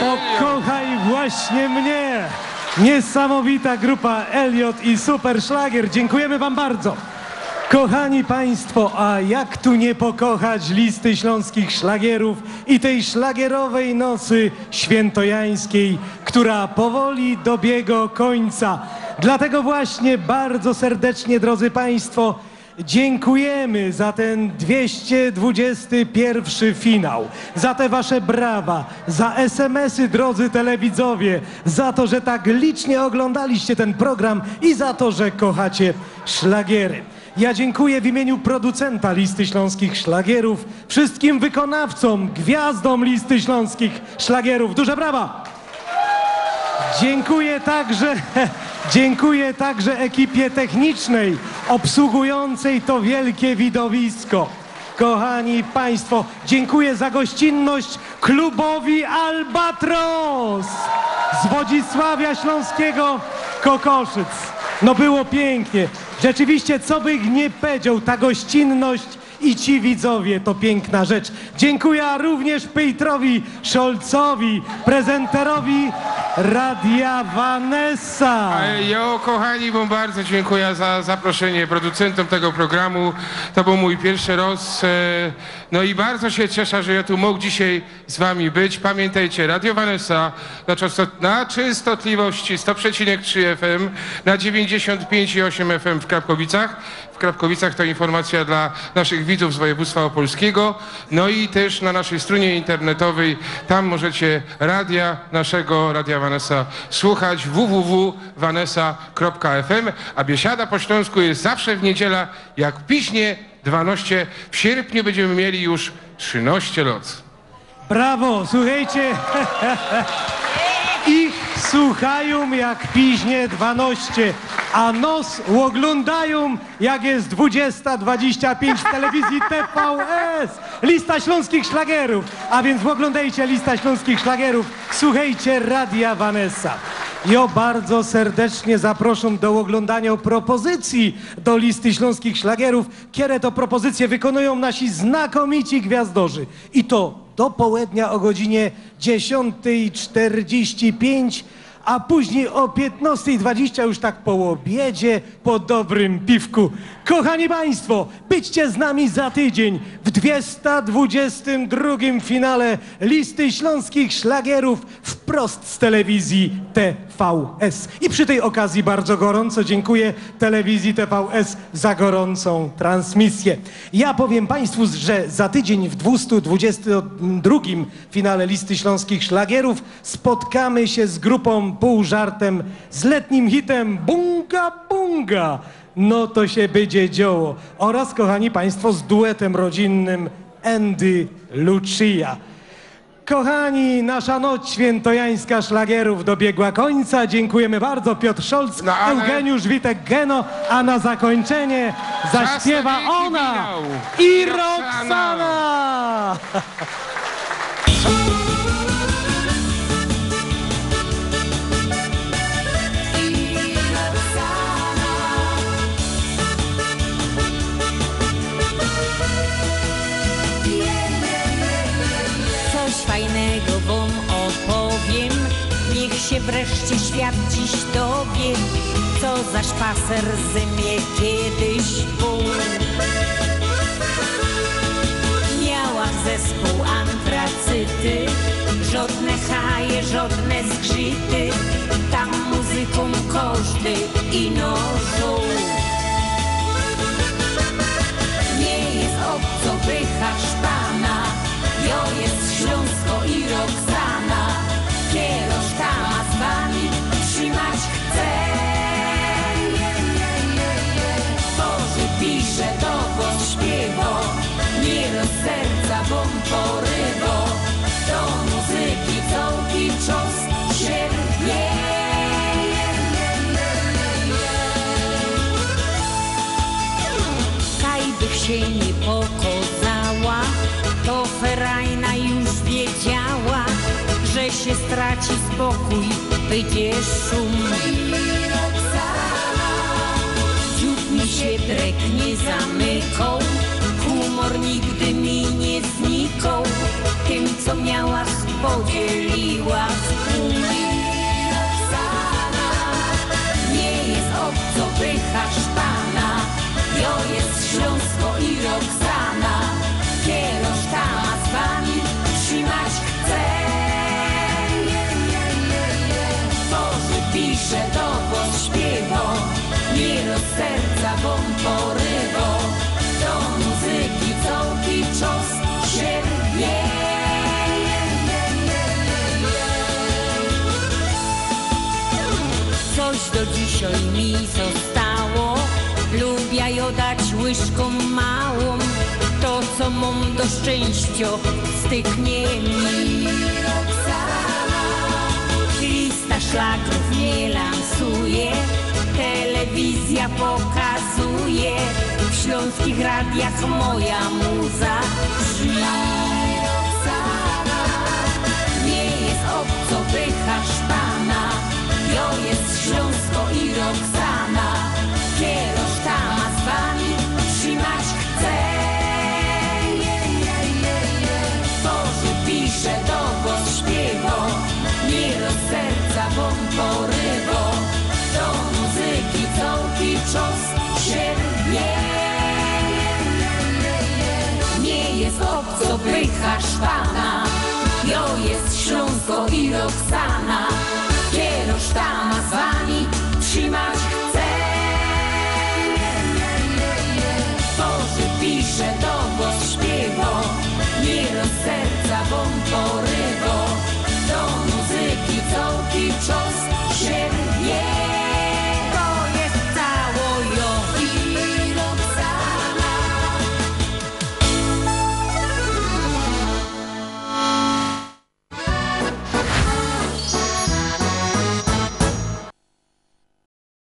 Pokochaj właśnie mnie! Niesamowita grupa Elliot i Super Szlagier. Dziękujemy wam bardzo. Kochani Państwo, a jak tu nie pokochać listy śląskich szlagierów i tej szlagierowej nocy świętojańskiej, która powoli dobiega końca. Dlatego właśnie bardzo serdecznie, drodzy Państwo, Dziękujemy za ten 221 finał, za te wasze brawa, za SMS-y, drodzy telewidzowie, za to, że tak licznie oglądaliście ten program i za to, że kochacie szlagiery. Ja dziękuję w imieniu producenta Listy Śląskich Szlagierów, wszystkim wykonawcom, gwiazdom Listy Śląskich Szlagierów. Duże brawa! Dziękuję także, dziękuję także ekipie technicznej obsługującej to wielkie widowisko. Kochani Państwo, dziękuję za gościnność klubowi Albatros z Wodzisławia Śląskiego Kokoszyc. No było pięknie. Rzeczywiście, co by nie powiedział, ta gościnność i ci widzowie to piękna rzecz. Dziękuję również Pejtrowi Szolcowi, prezenterowi Radia Vanessa. Jo, kochani, wam bardzo dziękuję za zaproszenie producentom tego programu. To był mój pierwszy raz. e, No i bardzo się cieszę, że ja tu mógł dzisiaj z wami być. Pamiętajcie, Radio Vanessa na, na częstotliwości 100,3 FM, na 95,8 FM w Krapkowicach. W Krapkowicach to informacja dla naszych widzów z województwa opolskiego. No i też na naszej stronie internetowej, tam możecie radia naszego Radia Vanessa słuchać www.vanessa.fm, a biesiada po śląsku jest zawsze w niedziela, jak piśnie 12. W sierpniu będziemy mieli już 13 lat. Brawo, słuchajcie. Słuchają jak piźnie 12, a nos oglądają jak jest 20.25 w telewizji TVS. Lista śląskich szlagierów. A więc oglądajcie lista śląskich szlagierów. Słuchajcie Radia Vanessa. Ja bardzo serdecznie zapraszam do oglądania propozycji do listy śląskich szlagierów, kiedy to propozycje wykonują nasi znakomici gwiazdorzy. I to do południa o godzinie 10.45, a później o 15.20 już tak po obiedzie, po dobrym piwku. Kochani Państwo, byćcie z nami za tydzień w 222 finale listy śląskich szlagierów wprost z telewizji TVS. I przy tej okazji bardzo gorąco dziękuję telewizji TVS za gorącą transmisję. Ja powiem Państwu, że za tydzień w 222 finale listy śląskich szlagierów spotkamy się z grupą pół żartem z letnim hitem Bunga Bunga. No to się będzie działo. Oraz, kochani Państwo, z duetem rodzinnym Andy Lucia. Kochani, nasza noc świętojańska szlagierów dobiegła końca. Dziękujemy bardzo. Piotr Szolc, No, ale- Eugeniusz Witek Geno, a na zakończenie zaśpiewa ona i Roxana. wreszcie świat dziś dowie, co za szpacer zymie kiedyś był. Miała zespół antracyty, żadne haje, żadne zgrzyty, tam muzyką każdy i nożą. Roz serca wam porywo. Do muzyki całki czos się rwie. Kaj bych się nie pokazała, to ferajna już wiedziała, że się straci spokój, wyjdzie szum. Dziób mi się nie zamykał, humor nigdy mi nie znikał, tym co miała podzieliła wspólnie. Roxana nie jest obco pycha dzisiaj mi zostało, lubię ją dać łyżką małą, to co mam do szczęścia styknie mi. Lista szlaków nie lansuje, telewizja pokazuje, w śląskich radiach moja muza brzmi. jest obco, pycha szpana. Jo jest Śląsko i Roxana. Kierosz tam z wami trzymać chce. Boże pisze